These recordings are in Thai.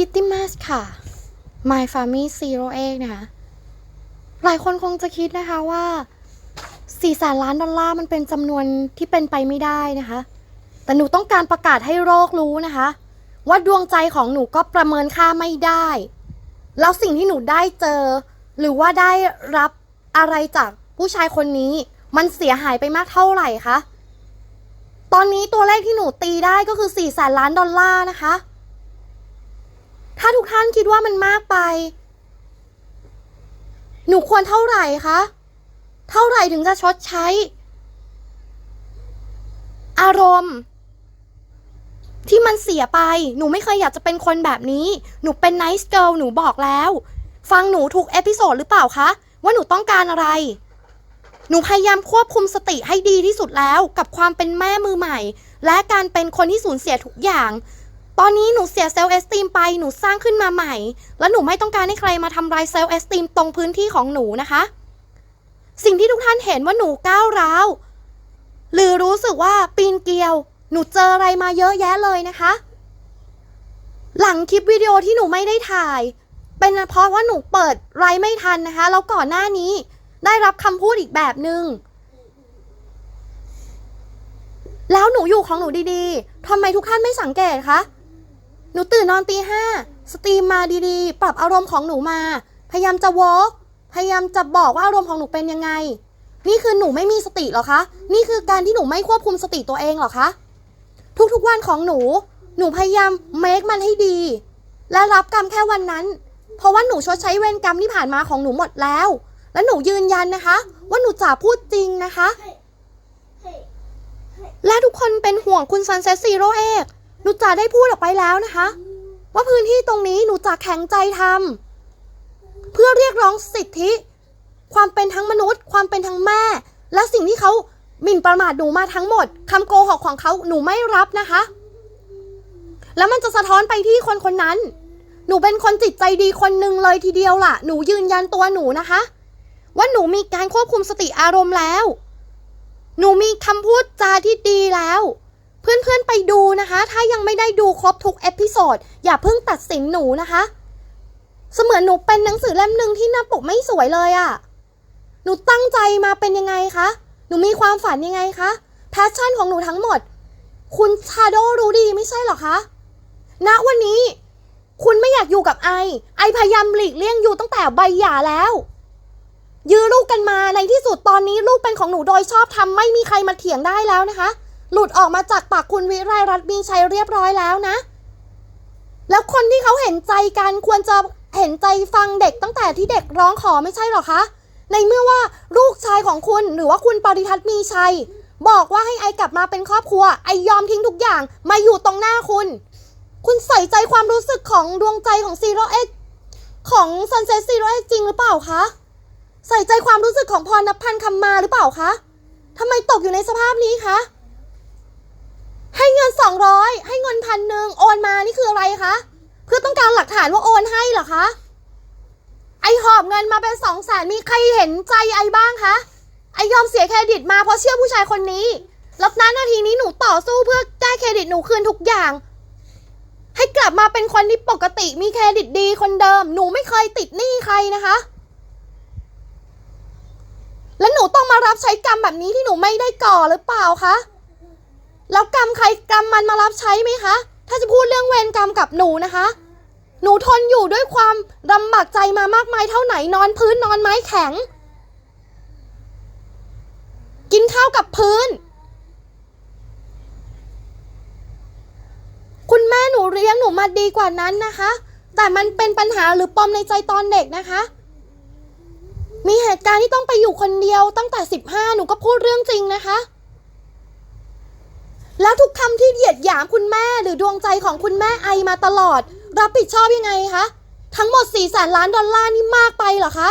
คิตตี้มาสค่ะ My Family Zero Egg นะคะหลายคนคงจะคิดนะคะว่า4แสนล้านดอลลาร์มันเป็นจำนวนที่เป็นไปไม่ได้นะคะ แต่หนูต้องการประกาศให้โลกรู้นะคะ ว่าดวงใจของหนูก็ประเมินค่าไม่ได้ แล้วสิ่งที่หนูได้เจอ หรือว่าได้รับอะไรจากผู้ชายคนนี้ มันเสียหายไปมากเท่าไหร่คะ ตอนนี้ตัวเลขที่หนูตีได้ก็คือ4แสนล้านดอลลาร์นะคะ ถ้าทุกท่านคิดว่ามันมากไป หนูควรเท่าไหร่คะ เท่าไหร่ถึงจะชดใช้ อารมณ์ ที่มันเสียไป หนูไม่เคยอยากจะเป็นคนแบบนี้ หนูเป็น nice girl หนูบอกแล้ว ฟังหนูทุกเอพิโซดหรือเปล่าคะ ว่าหนูต้องการอะไรหนูพยายามควบคุมสติให้ดีที่สุดแล้วกับความเป็นแม่มือใหม่ และการเป็นคนที่สูญเสียทุกอย่าง ตอนนี้หนูเสียเซลล์เอสติมไปหนูสร้างขึ้นมาใหม่ และหนูไม่ต้องการให้ใครมาทำลายเซลล์เอสติมตรงพื้นที่ของหนูนะคะ สิ่งที่ทุกท่านเห็นว่าหนูก้าวร้าวหรือรู้สึกว่าปีนเกลียว หนูเจออะไรมาเยอะแยะเลยนะคะ หลังคลิปวิดีโอที่หนูไม่ได้ถ่าย เป็นเพราะว่าหนูเปิดไลฟ์ไม่ทันนะคะ แล้วก่อนหน้านี้ได้รับคำพูดอีกแบบหนึง่งแล้วหนูอยู่ของหนูดีๆทำไมทุกท่านไม่สังเกตคะ หนูตื่นนอนตีห้าสตรีมมาดีๆ ปรับอารมณ์ของหนูมา พยายามจะวอล์กพยายามจะบอกว่าอารมณ์ของหนูเป็นยังไง นี่คือหนูไม่มีสติเหรอคะ นี่คือการที่หนูไม่ควบคุมสติตัวเองเหรอคะ ทุกๆวันของหนู หนูพยายามเมคมันให้ดี และรับกรรมแค่วันนั้น เพราะว่าหนูชดใช้เวรกรรมที่ผ่านมาของหนูหมดแล้ว และหนูยืนยันนะคะ ว่าหนูจะพูดจริงนะคะ และทุกคนเป็นห่วงคุณซันเซ t ซีโร่เอกห นูจะได้พูดออกไปแล้วนะคะ ว่าพื้นที่ตรงนี้หนูจะแข็งใจทำเพื่อเรียกร้องสิทธิ ความเป็นทั้งมนุษย์ ความเป็นทั้งแม่ และสิ่งที่เขาหมิ่นประมาทหนูมาทั้งหมดคำโกหกของเขาหนูไม่รับนะคะ แล้วมันจะสะท้อนไปที่คนคนนั้น หนูเป็นคนจิตใจดีคนหนึ่งเลยทีเดียวล่ะ หนูยืนยันตัวหนูนะคะ ว่าหนูมีการควบคุมสติอารมณ์แล้ว หนูมีคำพูดจาที่ดีแล้ว เพื่อนๆไปดูนะคะ ถ้ายังไม่ได้ดูครบทุกเอพิโซดอย่าเพิ่งตัดสินหนูนะคะ เสมือนหนูเป็นหนังสือเล่มหนึ่งที่หน้าปกไม่สวยเลยอะ่ะ หนูตั้งใจมาเป็นยังไงคะ หนูมีความฝันยังไงคะแพชชั่นของหนูทั้งหมด คุณชาโดรู้ดีไม่ใช่หรอคะณวันนี้ คุณไม่อยากอยู่กับไอ ไอพยายามหลีกเลี่ยงอยู่ตั้งแต่ใบหย่าแล้ว ยื้อลูกกันมาในที่สุดตอนนี้ลูกเป็นของหนูโดยชอบทำไม่มีใครมาเถียงได้แล้วนะคะ หลุดออกมาจากปากคุณวิไรรัตน์มีชัยเรียบร้อยแล้วนะ แล้วคนที่เขาเห็นใจกันควรจะเห็นใจฟังเด็กตั้งแต่ที่เด็กร้องขอไม่ใช่หรอคะ ในเมื่อว่าลูกชายของคุณหรือว่าคุณปริทัศน์มีชัย บอกว่าให้ไอกลับมาเป็นครอบครัว ไอยอมทิ้งทุกอย่างมาอยู่ตรงหน้าคุณ คุณใส่ใจความรู้สึกของดวงใจของซีโร่เอ็กของซันเซ็ตซีโร่เอ็กจริงหรือเปล่าคะ ใส่ใจความรู้สึกของพรณพันคำมาหรือเปล่าคะทำไมตกอยู่ในสภาพนี้คะ ให้เงินสองร้อยให้เงินพันหนึ่งโอนมานี่คืออะไรคะเพื่อต้องการหลักฐานว่าโอนให้เหรอคะไอหอบเงินมาเป็นสองแสนมีใครเห็นใจไอบ้างคะไอยอมเสียเครดิตมาเพราะเชื่อผู้ชายคนนี้ แล้วนั้นนาทีนี้หนูต่อสู้เพื่อแก้เครดิตหนูคืนทุกอย่าง ให้กลับมาเป็นคนที่ปกติมีเครดิตดีคนเดิม หนูไม่เคยติดหนี้ใครนะคะ แล้วหนูต้องมารับใช้กรรมแบบนี้ที่หนูไม่ได้ก่อหรือเปล่าคะ แล้วกรรมใครกรรมมันมารับใช้ไหมคะ ถ้าจะพูดเรื่องเวรกรรมกับหนูนะคะ หนูทนอยู่ด้วยความลำบากใจมามากมายเท่าไหนนอนพื้นนอนไม้แข็ง กินข้าวกับพื้น คุณแม่หนูเลี้ยงหนูมาดีกว่านั้นนะคะ แต่มันเป็นปัญหาหรือปมในใจตอนเด็กนะคะมีเหตุการณ์ที่ต้องไปอยู่คนเดียวตั้งแต่สิบห้าหนูก็พูดเรื่องจริงนะคะ แล้วทุกคำที่เหยียดหยามคุณแม่หรือดวงใจของคุณแม่ไอมาตลอด รับผิดชอบยังไงคะ ทั้งหมด4ี่แสนล้านดอลลาร์นี่มากไปเหรอคะ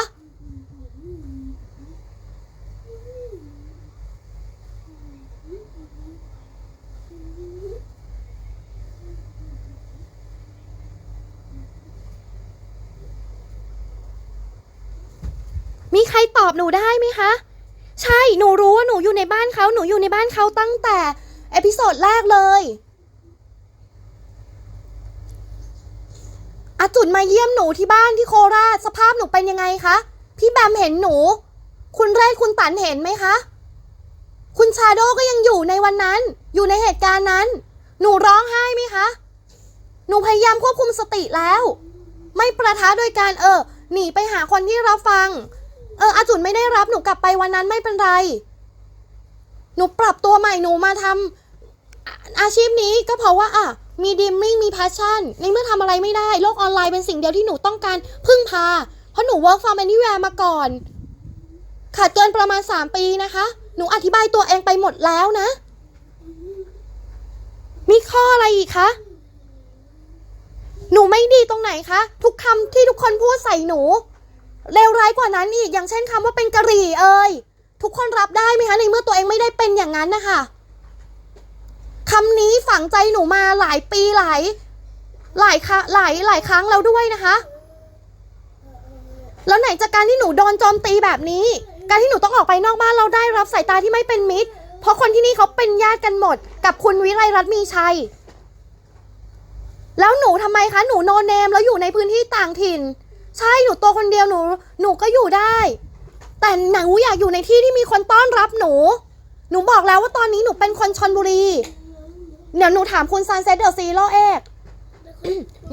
มีใครตอบหนูได้ไหมคะ ใช่ หนูรู้ว่าหนูอยู่ในบ้านเขา หนูอยู่ในบ้านเขาตั้งแต่ เอพิโซดแรกเลยอาจุนมาเยี่ยมหนูที่บ้านที่โคราชสภาพหนูเป็นยังไงคะ พี่แบมเห็นหนู คุณเรศคุณตันเห็นไหมคะ คุณชาโดก็ยังอยู่ในวันนั้น อยู่ในเหตุการณ์นั้น หนูร้องไห้ไหมคะ หนูพยายามควบคุมสติแล้ว ไม่ประท้าโดยการเออหนีไปหาคนที่รับฟัง เอออาจุนไม่ได้รับหนูกลับไปวันนั้นไม่เป็นไร หนูปรับตัวใหม่หนูมาทำอาอาชีพนี้ก็เพราะว่าอะมีดิมมิ่งมีแพชชั่น ในเมื่อทำอะไรไม่ได้โลกออนไลน์เป็นสิ่งเดียวที่หนูต้องการพึ่งพา เพราะหนู work from anywhere มาก่อน ขาดเกินประมาณ 3 ปีนะคะ หนูอธิบายตัวเองไปหมดแล้วนะ มีข้ออะไรอีกคะหนูไม่ดีตรงไหนคะ ทุกคำที่ทุกคนพูดใส่หนูเลวร้ายกว่านั้นอีกอย่างเช่นคำว่าเป็นกะหรี่เอ่ย ทุกคนรับได้ไหมคะในเมื่อตัวเองไม่ได้เป็นอย่างนั้นนะคะคำนี้ฝังใจหนูมาหลายปีหลาย หลายคหลายหลายครั้งแล้วด้วยนะคะ แล้วไหนจากการที่หนูโดนโจมตีแบบนี้ การที่หนูต้องออกไปนอกบ้านเราได้รับสายตาที่ไม่เป็นมิตร เพราะคนที่นี่เขาเป็นญาติกันหมด กับคุณวิไลรัตน์มีชัย แล้วหนูทำไมคะหนูโนเนมแล้วอยู่ในพื้นที่ต่างถิ่น ใช่หนูตัวคนเดียวหนู หนูก็อยู่ได้ แต่หนูอยากอยู่ในที่ที่มีคนต้อนรับหนู หนูบอกแล้วว่าตอนนี้หนูเป็นคนชนบุรี เดี๋ยวหนูถามคุณซันเซ็ตเดอะซีโร่เอก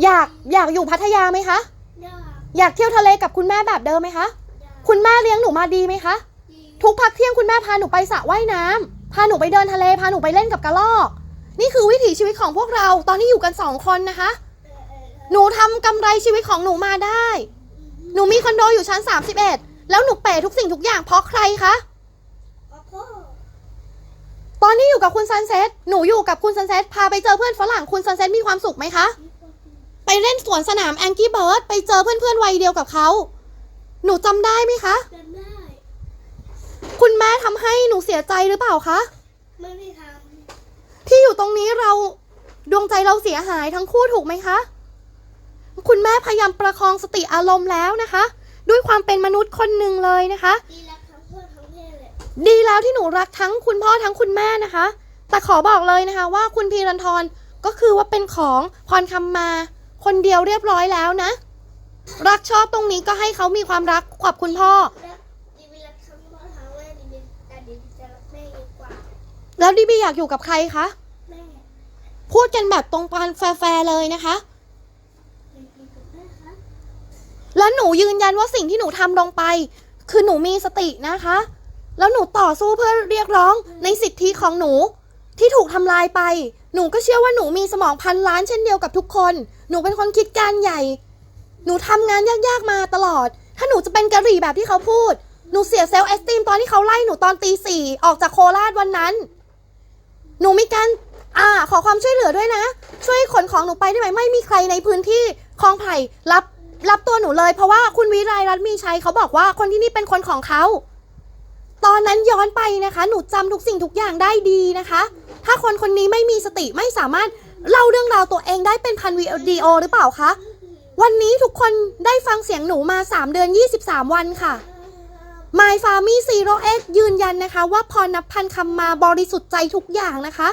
อยากอยากอยู่พัทยาไหมคะ อยากอยากเที่ยวทะเลกับคุณแม่แบบเดิมไหมคะอยากคุณแม่เลี้ยงหนูมาดีไหมคะดีทุกพักเที่ยงคุณแม่พาหนูไปสระว่ายน้ำพาหนูไปเดินทะเลพาหนูไปเล่นกับกระรอก นี่คือวิถีชีวิตของพวกเรา ตอนนี้อยู่กันสองคนนะคะเออเออหนูทำกำไรชีวิตของหนูมาได้ หนูมีคอนโดอยู่ชั้น31 แล้วหนูเป๋ทุกสิ่งทุกอย่างเพราะใครคะขอพ่อตอนนี้อยู่กับคุณซันเซ็ตหนูอยู่กับคุณซันเซ็ตพาไปเจอเพื่อนฝรั่งคุณซันเซ็ตมีความสุขไหมคะ ไปเล่นสวนสนามแองกี้เบิร์ดไปเจอเพื่อนๆวัยเดียวกับเขา หนูจำได้ไหมคะจำได้ คุณแม่ทำให้หนูเสียใจหรือเปล่าคะ ไม่ได้ทที่อยู่ตรงนี้เราดวงใจเราเสียหายทั้งคู่ถูกไหมคะ คุณแม่พยายามประคองสติอารมณ์แล้วนะคะ ด้วยความเป็นมนุษย์คนหนึ่งเลยนะคะำดีรักทั้งพ่อทั้งแม่เลยดีแล้วที่หนูรักทั้งคุณพ่อทั้งคุณแม่นะคะ แต่ขอบอกเลยนะคะว่าคุณพีรันทรก็คือว่าเป็นของพรคำมา คนเดียวเรียบร้อยแล้วนะ รักชอบตรงนี้ก็ให้เขามีความรักกับคุณพ่อรักดีวิรักทั้งพ่อทั้งแม่ดีวิแต่ดีวิจะรักแม่เยอะกว่าแล้วดิบีอยากอยู่กับใครคะ แม่ พูดกันแบบตรงกันแฟร์ๆเลยนะคะ อยากอยู่กับแม่คะ และหนูยืนยันว่าสิ่งที่หนูทำลงไป คือหนูมีสตินะคะ แล้วหนูต่อสู้เพื่อเรียกร้องในสิทธิของหนู ที่ถูกทำลายไป หนูก็เชื่อว่าหนูมีสมองพันล้านเช่นเดียวกับทุกคน หนูเป็นคนคิดการใหญ่ หนูทำงานยากๆมาตลอด ถ้าหนูจะเป็นกะหรี่แบบที่เขาพูด หนูเสียเซลล์เอสติมตอนที่เขาไล่หนูตอนตีสี่ออกจากโคราชวันนั้น หนูมีการอ่าขอความช่วยเหลือด้วยนะ ช่วยขนของหนูไปได้ไหมไม่มีใครในพื้นที่คลองไผ่รับ รับตัวหนูเลยเพราะว่าคุณวิไลรัตน์มีชัยเขาบอกว่าคนที่นี่เป็นคนของเขา ตอนนั้นย้อนไปนะคะ หนูจำทุกสิ่งทุกอย่างได้ดีนะคะ ถ้าคนคนนี้ไม่มีสติไม่สามารถเล่าเรื่องราวตัวเองได้เป็นพันวิดีโอหรือเปล่าคะ วันนี้ทุกคนได้ฟังเสียงหนูมา 3 เดือน 23 วันค่ะ My f a r m y Zero X ยืนยันนะคะ ว่าพรนับพันคำมาบริสุทธิ์ใจทุกอย่างนะคะ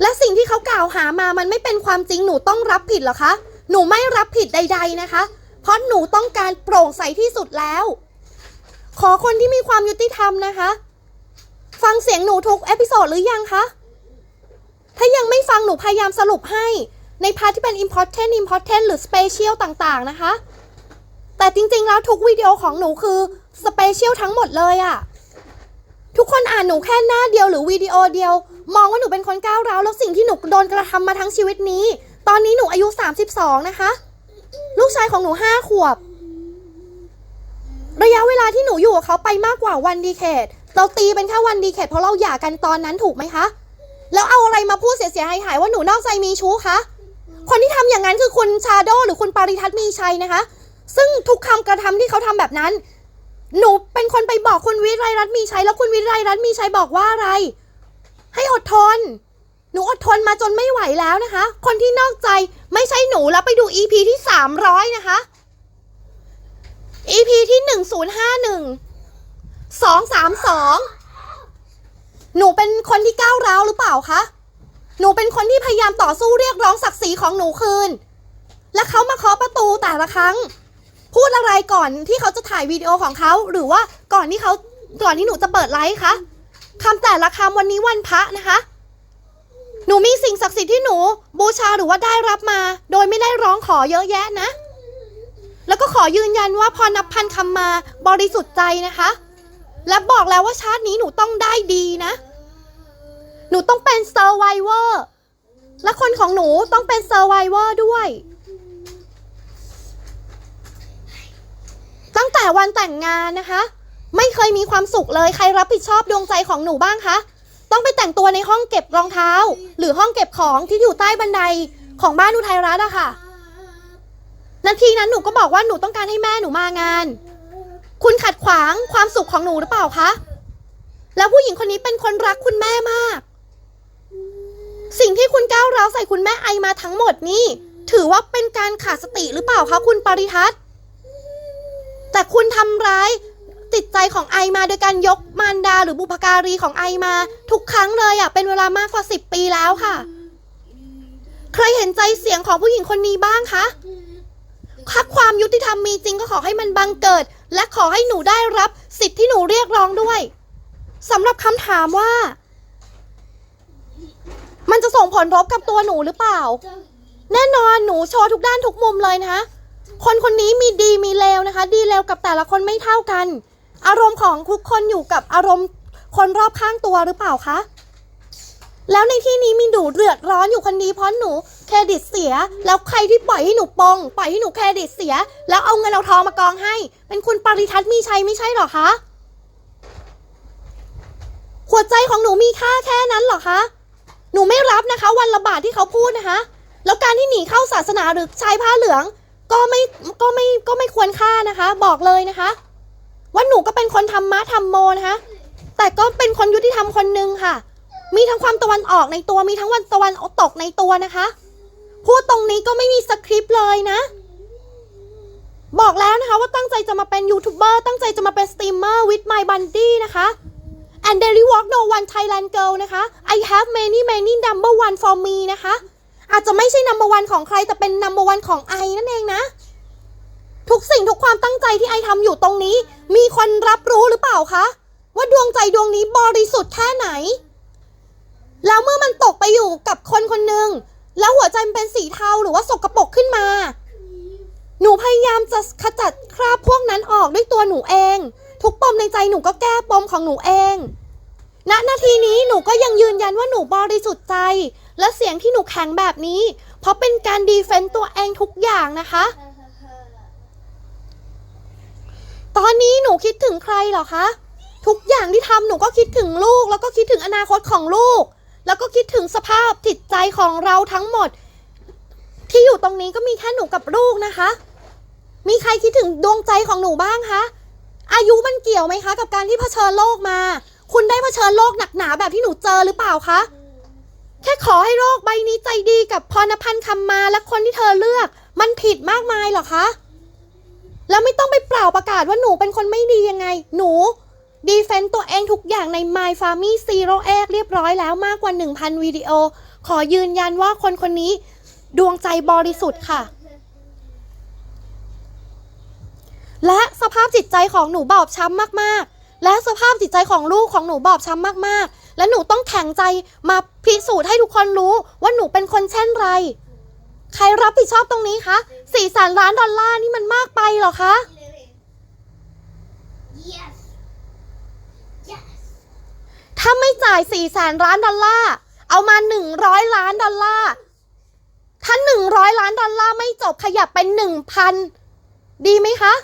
และสิ่งที่เขากล่าวหามามันไม่เป็นความจริงหนูต้องรับผิดเหรอคะ หนูไม่รับผิดใด ๆนะคะ เพราะหนูต้องการโปร่งใสที่สุดแล้ว ขอคนที่มีความยุติธรรมนะคะ ฟังเสียงหนูทุกเอพิโซดหรือยังคะ ถ้ายังไม่ฟังหนูพยายามสรุปให้ ในพาร์ทที่เป็น important important หรือ special ต่างๆนะคะ แต่จริงๆแล้วทุกวิดีโอของหนูคือ special ทั้งหมดเลยอะทุกคนอ่านหนูแค่หน้าเดียวหรือวิดีโอเดียว มองว่าหนูเป็นคนก้าวร้าวแล้วสิ่งที่หนูโดนกระทำมาทั้งชีวิตนี้ ตอนนี้หนูอายุ 32 นะคะ ลูกชายของหนู 5 ขวบ ระยะเวลาที่หนูอยู่กับเขาไปมากกว่าวันดีเคทเราตีเป็นแค่วันดีเคทเพราะเราหย่ากันตอนนั้นถูกไหมคะ แล้วเอาอะไรมาพูดเสียหายหายว่าหนูนอกใจมีชู้คะ คนที่ทำอย่างนั้นคือคุณชาโดหรือคุณปาริทัศน์มีชัยนะคะ ซึ่งทุกคำกระทำที่เขาทำแบบนั้น หนูเป็นคนไปบอกคุณวิไลรัตน์มีชัยแล้วคุณวิไลรัตน์มีชัยบอกว่าอะไร ให้อดทน หนูอดทนมาจนไม่ไหวแล้วนะคะ คนที่นอกใจไม่ใช่หนูแล้วไปดู EP ที่ 300 นะคะ EP ที่ 1051 232 หนูเป็นคนที่ก้าวร้าวหรือเปล่าคะ หนูเป็นคนที่พยายามต่อสู้เรียกร้องศักดิ์ศรีของหนูคืน และเขามาเคาะประตูแต่ละครั้ง พูดอะไรก่อนที่เขาจะถ่ายวิดีโอของเขา หรือว่าก่อนที่เขาก่อนที่หนูจะเปิดไลฟ์คะคำแต่ละคำวันนี้วันพระนะคะ หนูมีสิ่งศักดิ์สิทธิ์ที่หนูบูชาหรือว่าได้รับมา โดยไม่ได้ร้องขอเยอะแยะนะ แล้วก็ขอยืนยันว่าพอนับพันคำมาบริสุทธิ์ใจนะคะ และบอกแล้วว่าชาตินี้หนูต้องได้ดีนะ หนูต้องเป็นเซอร์ไวเวอร์และคนของหนูต้องเป็นเซอร์ไวเวอร์ด้วย ตั้งแต่วันแต่งงานนะคะ ไม่เคยมีความสุขเลยใครรับผิดชอบดวงใจของหนูบ้างคะ ต้องไปแต่งตัวในห้องเก็บรองเท้า หรือห้องเก็บของที่อยู่ใต้บันไดของบ้านอุทัยรัตน์อะค่ะนาทีนั้นหนูก็บอกว่าหนูต้องการให้แม่หนูมางาน คุณขัดขวางความสุขของหนูหรือเปล่าคะ แล้วผู้หญิงคนนี้เป็นคนรักคุณแม่มาก สิ่งที่คุณก้าวร้าวใส่คุณแม่ไอมาทั้งหมดนี่ ถือว่าเป็นการขาดสติหรือเปล่าคะคุณปริทัศน์แต่คุณทำร้าย ติดใจของไอมาโดยการยกมารดาหรือบุพการีของไอมา ทุกครั้งเลยอะเป็นเวลามากกว่าสิบปีแล้วค่ะ ใครเห็นใจเสียงของผู้หญิงคนนี้บ้างคะถ้าความยุติธรรมมีจริงก็ขอให้มันบังเกิด และขอให้หนูได้รับสิทธิ์ที่หนูเรียกร้องด้วยสำหรับคำถามว่า มันจะส่งผลรบกับตัวหนูหรือเปล่า แน่นอนหนูโชว์ทุกด้านทุกมุมเลยนะคนคนนี้มีดีมีเลวนะคะ ดีเลวกับแต่ละคนไม่เท่ากัน อารมณ์ของทุกคนอยู่กับอารมณ์คนรอบข้างตัวหรือเปล่าคะ แล้วในที่นี้มีหนูเดือดร้อนอยู่คนนี้เพราะหนูเครดิตเสีย แล้วใครที่ปล่อยให้หนูปอง ปล่อยให้หนูเครดิตเสีย แล้วเอาเงินเอาทองมากองให้ เป็นคุณปริทัศน์มีชัยไม่ใช่หรอคะหัวใจของหนูมีค่าแค่นั้นหรอคะ หนูไม่รับนะคะ วันละบาทที่เขาพูดนะคะ แล้วการที่หนีเข้าศาสนาหรือชายผ้าเหลือง ก็ไม่ก็ไม่ก็ไม่ควรค่านะคะ บอกเลยนะคะ ว่าหนูก็เป็นคนทำมะทำโมนะคะแต่ก็เป็นคนยุติธรรมคนหนึ่งค่ะ มีทั้งความตะวันออกในตัวมีทั้งวันตะวันตกในตัวนะคะพูดตรงนี้ก็ไม่มีสคริปต์เลยนะ บอกแล้วนะคะว่าตั้งใจจะมาเป็นยูทูบเบอร์ตั้งใจจะมาเป็นสตรีมเมอร์ with my bundy นะคะ and daily walk no one Thailand girl นะคะ I have many many number one for me นะคะ อาจจะไม่ใช่ number one ของใครแต่เป็น number one ของไอนั่นเองนะ ทุกสิ่งทุกความตั้งใจที่ไอทำอยู่ตรงนี้ มีคนรับรู้หรือเปล่าคะ ว่าดวงใจดวงนี้บริสุทธิ์แค่ไหน แล้วเมื่อมันตกไปอยู่กับคนคนหนึ่งแล้วหัวใจมันเป็นสีเทาหรือว่าสกรปรกขึ้นมา หนูพยายามจะขจัดคราบพวกนั้นออกด้วยตัวหนูเอง ทุกปมในใจหนูก็แก้ปมของหนูเองณนาทีนี้หนูก็ยังยืนยันว่าหนูบริสุทธิ์ใจ และเสียงที่หนูแข็งแบบนี้ เพราะเป็นการดีเฟนต์ตัวเองทุกอย่างนะคะ ตอนนี้หนูคิดถึงใครเหรอคะ ทุกอย่างที่ทำหนูก็คิดถึงลูก แล้วก็คิดถึงอนาคตของลูก แล้วก็คิดถึงสภาพจิตใจของเราทั้งหมด ที่อยู่ตรงนี้ก็มีแค่หนูกับลูกนะคะ มีใครคิดถึงดวงใจของหนูบ้างคะอายุมันเกี่ยวไหมคะ กับการที่เผชิญโลกมา คุณได้เผชิญโลกหนักหนาแบบที่หนูเจอหรือเปล่าคะแค่ขอให้โลกใบนี้ใจดีกับพรณพันธ์คำมาและคนที่เธอเลือก มันผิดมากมายเหรอคะ แล้วไม่ต้องไปเปล่าประกาศว่าหนูเป็นคนไม่ดียังไง หนู ดีเฟนต์ตัวเองทุกอย่างใน My f a m i Zero X เรียบร้อยแล้วมากกว่า 1,000 วิดีโอ ขอยืนยันว่าคนคนนี้ ดวงใจบริสุทธิ์ค่ะ และสภาพจิตใจของหนูบอบช้ำมากๆ และสภาพจิตใจของลูกของหนูบอบช้ำมากๆ และหนูต้องแข็งใจมาพิสูจน์ให้ทุกคนรู้ว่าหนูเป็นคนเช่นไร ใครรับผิดชอบตรงนี้คะ สี่แสนล้านดอลลาร์นี่มันมากไปเหรอคะ yes yes ถ้าไม่จ่ายสี่แสนล้านดอลลาร์ เอามาหนึ่งร้อยล้านดอลลาร์ ถ้าหนึ่งร้อยล้านดอลลาร์ไม่จบขยับเป็นหนึ่งพันดีไหมคะ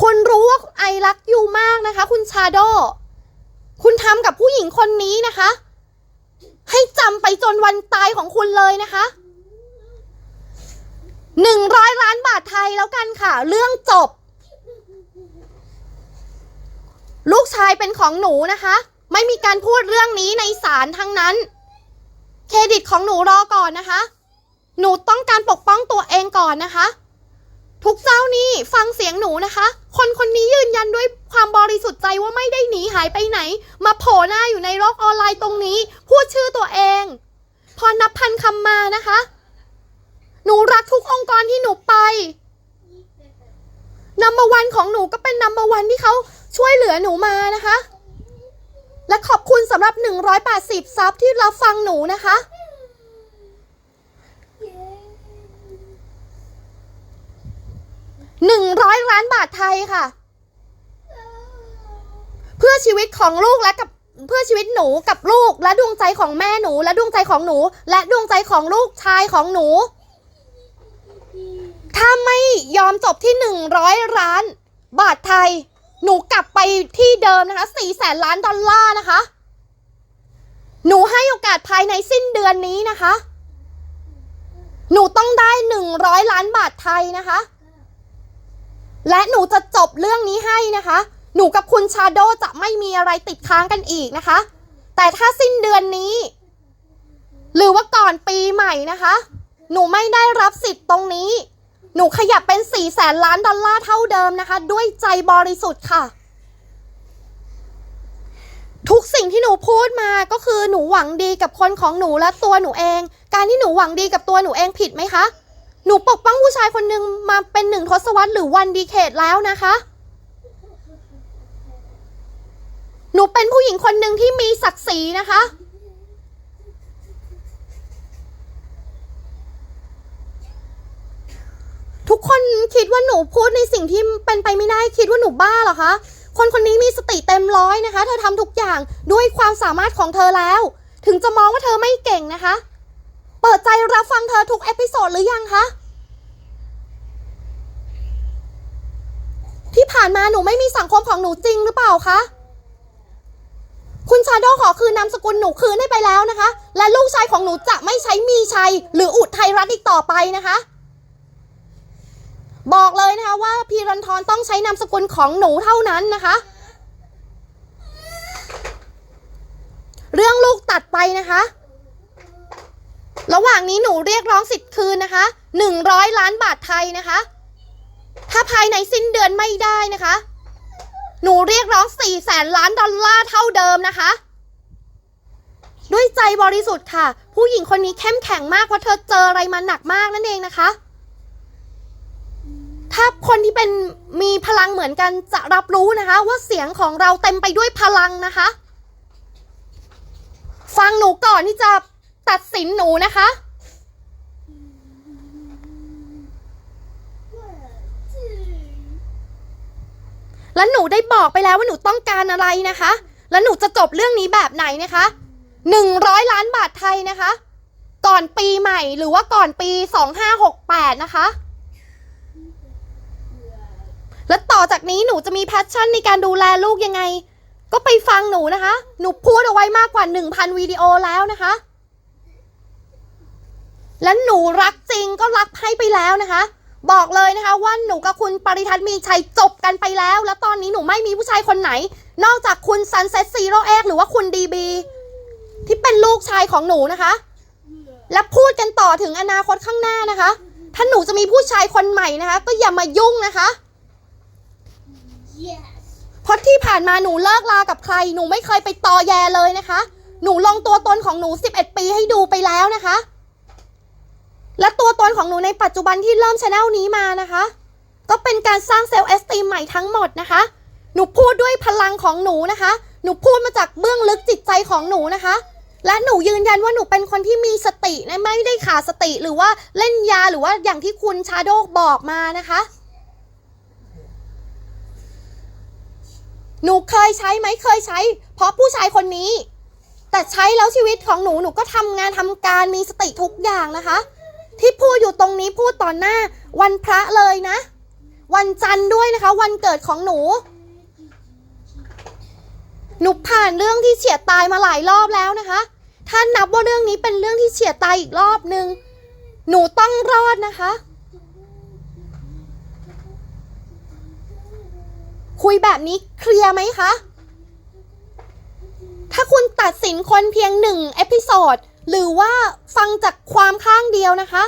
คุณรู้ว่าไอรักยูมากนะคะ คุณชาโด คุณทำกับผู้หญิงคนนี้นะคะ ให้จำไปจนวันตายของคุณเลยนะคะหนึ่งร้อยล้านบาทไทยแล้วกันค่ะ เรื่องจบ ลูกชายเป็นของหนูนะคะ ไม่มีการพูดเรื่องนี้ในศาลทั้งนั้น เครดิตของหนูรอก่อนนะคะ หนูต้องการปกป้องตัวเองก่อนนะคะ ทุกเจ้านี่ฟังเสียงหนูนะคะ คนคนนี้ยืนยันด้วยความบริสุทธิ์ใจว่าไม่ได้หนีหายไปไหน มาโผล่หน้าอยู่ในโลกออนไลน์ตรงนี้ พูดชื่อตัวเองพพรนับพันคำมานะคะ หนูรักทุกองค์กรที่หนูไปนัมเบอร์วันของหนูก็เป็นนัมเบอร์วันที่เขาช่วยเหลือหนูมานะคะ และขอบคุณสำหรับ 180 ซับที่รับฟังหนูนะคะ 100ล้านบาทไทยค่ะ เพื่อชีวิตของลูกและกับเพื่อชีวิตหนูกับลูกและดวงใจของแม่หนู และดวงใจของหนู และดวงใจของลูกชายของหนู ถ้าไม่ยอมจบที่หนึ่งร้อยล้าน บาทไทย หนูกลับไปที่เดิมนะคะสี่แสนล้านดอลลาร์นะคะ หนูให้โอกาสภายในสิ้นเดือนนี้นะคะ หนูต้องได้หนึ่งร้อยล้านบาทไทยนะคะ และหนูจะจบเรื่องนี้ให้นะคะ หนูกับคุณชาโดจะไม่มีอะไรติดค้างกันอีกนะคะ แต่ถ้าสิ้นเดือนนี้ หรือว่าก่อนปีใหม่นะคะ หนูไม่ได้รับสิทธิ์ตรงนี้ หนูขยับเป็น4ี่แสนล้านดอลลาร์เท่าเดิมนะคะ ด้วยใจบริสุทธิ์ค่ะ ทุกสิ่งที่หนูพูดมาก็คือหนูหวังดีกับคนของหนูและตัวหนูเอง การที่หนูหวังดีกับตัวหนูเองผิดไหมคะ หนูปกป้องผู้ชายคนหนึ่งมาเป็นหนึ่งทศวรรษหรือวันดีเคทแล้วนะคะ หนูเป็นผู้หญิงคนหนึ่งที่มีศักดิ์ศรีนะคะ ทุกคนคิดว่าหนูพูดในสิ่งที่เป็นไปไม่ได้คิดว่าหนูบ้าเหรอคะ คนคนนี้มีสติเต็มร้อยนะคะ เธอทำทุกอย่างด้วยความสามารถของเธอแล้ว ถึงจะมองว่าเธอไม่เก่งนะคะ เปิดใจรับฟังเธอทุกเอพิโซดหรือยังคะ ที่ผ่านมาหนูไม่มีสังคมของหนูจริงหรือเปล่าคะ คุณชาโดขอคืนนามสกุลหนูคืนให้ไปแล้วนะคะ และลูกชายของหนูจะไม่ใช้มีชัย หรืออุทัยรัตน์อีกต่อไปนะคะบอกเลยนะคะว่าพีรันทรต้องใช้นามสกุลของหนูเท่านั้นนะคะ เรื่องลูกตัดไปนะคะ ระหว่างนี้หนูเรียกร้องสิทธิ์คืนนะคะหนึ่งร้อยล้านบาทไทยนะคะ ถ้าภายในสิ้นเดือนไม่ได้นะคะ หนูเรียกร้อง4แสนล้านดอลลาร์เท่าเดิมนะคะ ด้วยใจบริสุทธิ์ค่ะ ผู้หญิงคนนี้เข้มแข็งมากเพราะเธอเจออะไรมาหนักมากนั่นเองนะคะ ถ้าคนที่เป็นมีพลังเหมือนกันจะรับรู้นะคะ ว่าเสียงของเราเต็มไปด้วยพลังนะคะ ฟังหนูก่อนที่จะ ตัดสินหนูนะคะ แล้วหนูได้บอกไปแล้วว่าหนูต้องการอะไรนะคะ แล้วหนูจะจบเรื่องนี้แบบไหนนะคะหนึ่งร้อยล้านบาทไทยนะคะ ก่อนปีใหม่หรือว่าก่อนปีสองห้าหกแปดนะคะ แล้วต่อจากนี้หนูจะมีแพชชั่นในการดูแลลูกยังไง ก็ไปฟังหนูนะคะ หนูพูดเอาไว้มากกว่า 1,000วิดีโอแล้วนะคะ และหนูรักจริงก็รักให้ไปแล้วนะคะ บอกเลยนะคะว่าหนูกับคุณปริทัศน์มีชัยจบกันไปแล้ว แล้วตอนนี้หนูไม่มีผู้ชายคนไหน นอกจากคุณซันเซ็ตซีโร่เอ็กหรือว่าคุณดีบีที่เป็นลูกชายของหนูนะคะ และพูดกันต่อถึงอนาคตข้างหน้านะคะ ถ้าหนูจะมีผู้ชายคนใหม่นะคะ ก็อย่ามายุ่งนะคะ Yes เพราะที่ผ่านมาหนูเลิกลากับใคร หนูไม่เคยไปตอแยเลยนะคะ หนูลงตัวตนของหนู 11 ปีให้ดูไปแล้วนะคะ และตัวตนของหนูในปัจจุบันที่เริ่มช anel นี้มานะคะ ก็เป็นการสร้างเซลล์เอสตีมใหม่ทั้งหมดนะคะ หนูพูดด้วยพลังของหนูนะคะ หนูพูดมาจากเบื้องลึกจิตใจของหนูนะคะ และหนูยืนยันว่าหนูเป็นคนที่มีสติไม่ได้ขาดสติหรือว่าเล่นยาหรือว่าอย่างที่คุณชาโดกบอกมานะคะหนูเคยใช้ไหมเคยใช้ เพราะผู้ชายคนนี้ แต่ใช้แล้วชีวิตของหนูหนูก็ทำงานทำการมีสติทุกอย่างนะคะ ที่พูดอยู่ตรงนี้พูดต่อหน้าวันพระเลยนะ วันจันทร์ด้วยนะคะ วันเกิดของหนู หนูผ่านเรื่องที่เฉียดตายมาหลายรอบแล้วนะคะถ้านับว่าเรื่องนี้เป็นเรื่องที่เฉียดตายอีกรอบหนึ่งหนูต้องรอดนะคะ คุยแบบนี้เคลียร์ไหมคะ ถ้าคุณตัดสินคนเพียงหนึ่งเอพิโซด หรือว่าฟังจากความข้างเดียวนะคะ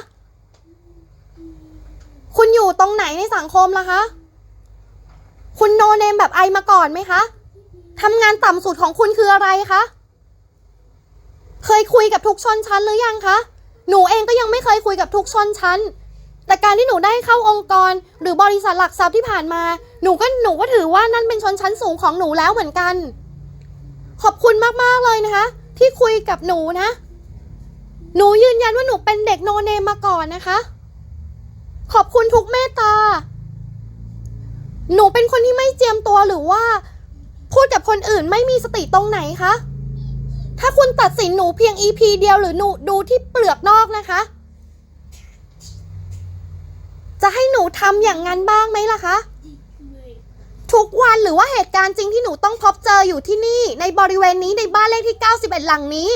คุณอยู่ตรงไหนในสังคมล่ะคะ คุณโนเนมแบบไอมาก่อนไหมคะทำงานต่ำสุดของคุณคืออะไรคะ เคยคุยกับทุกชนชั้นหรือยังคะ หนูเองก็ยังไม่เคยคุยกับทุกชนชั้น แต่การที่หนูได้เข้าองค์กร หรือบริษัทหลักทรัพย์ที่ผ่านมา หนูก็หนูก็ถือว่านั่นเป็นชนชั้นสูงของหนูแล้วเหมือนกัน ขอบคุณมากๆเลยนะคะ ที่คุยกับหนูนะ หนูยืนยันว่าหนูเป็นเด็กโนเนมมาก่อนนะคะ ขอบคุณทุกเมตตา หนูเป็นคนที่ไม่เจียมตัวหรือว่า พูดกับคนอื่นไม่มีสติตรงไหนคะ ถ้าคุณตัดสินหนูเพียง EP เดียวหรือหนูดูที่เปลือกนอกนะคะ จะให้หนูทำอย่างนั้นบ้างไหมล่ะคะทุกวันหรือว่าเหตุการณ์จริงที่หนูต้องพบเจออยู่ที่นี่ ในบริเวณนี้ในบ้านเลขที่ 91 หลังนี้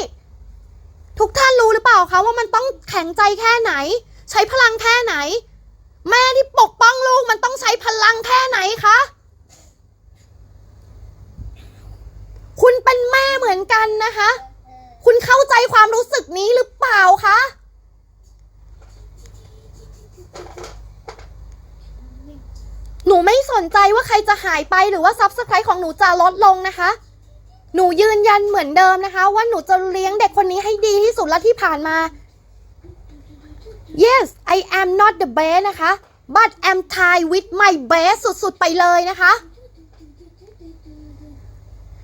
ทุกท่านรู้หรือเปล่าคะว่ามันต้องแข็งใจแค่ไหน ใช้พลังแค่ไหน แม่ที่ปกป้องลูกมันต้องใช้พลังแค่ไหนคะคุณเป็นแม่เหมือนกันนะคะ คุณเข้าใจความรู้สึกนี้หรือเปล่าคะหนูไม่สนใจว่าใครจะหายไปหรือว่าซับสไครต์ของหนูจะลดลงนะคะ หนูยืนยันเหมือนเดิมนะคะ ว่าหนูจะเลี้ยงเด็กคนนี้ให้ดีที่สุดและที่ผ่านมา yes I am not the best นะคะ but I'm try with my best สุดๆ ไปเลยนะคะ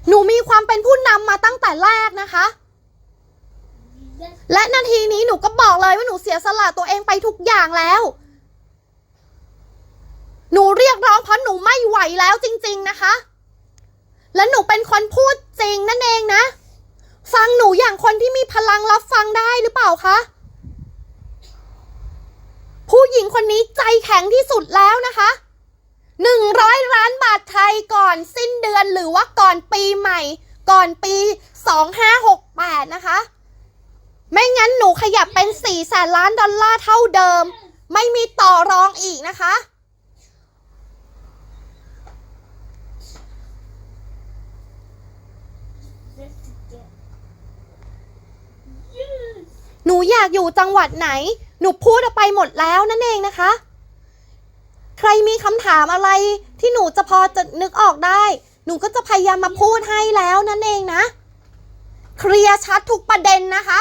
หนูมีความเป็นผู้นำมาตั้งแต่แรกนะคะ และนาทีนี้หนูก็บอกเลยว่าหนูเสียสละตัวเองไปทุกอย่างแล้ว หนูเรียกร้องเพราะหนูไม่ไหวแล้วจริง ๆ นะคะ และหนูเป็นคนพูดจริงนั่นเองนะ ฟังหนูอย่างคนที่มีพลังรับฟังได้หรือเปล่าคะ ผู้หญิงคนนี้ใจแข็งที่สุดแล้วนะคะหนึ่งร้อยล้านบาทไทยก่อนสิ้นเดือนหรือว่าก่อนปีใหม่ ก่อนปีสองห้าหกแปดนะคะ ไม่งั้นหนูขยับเป็นสี่แสนล้านดอลลาร์เท่าเดิม ไม่มีต่อรองอีกนะคะ หนูอยากอยู่จังหวัดไหน หนูพูดออกไปหมดแล้วนั่นเองนะคะ ใครมีคำถามอะไรที่หนูจะพอจะนึกออกได้ หนูก็จะพยายามมาพูดให้แล้วนั่นเองนะ เคลียร์ชัดทุกประเด็นนะคะ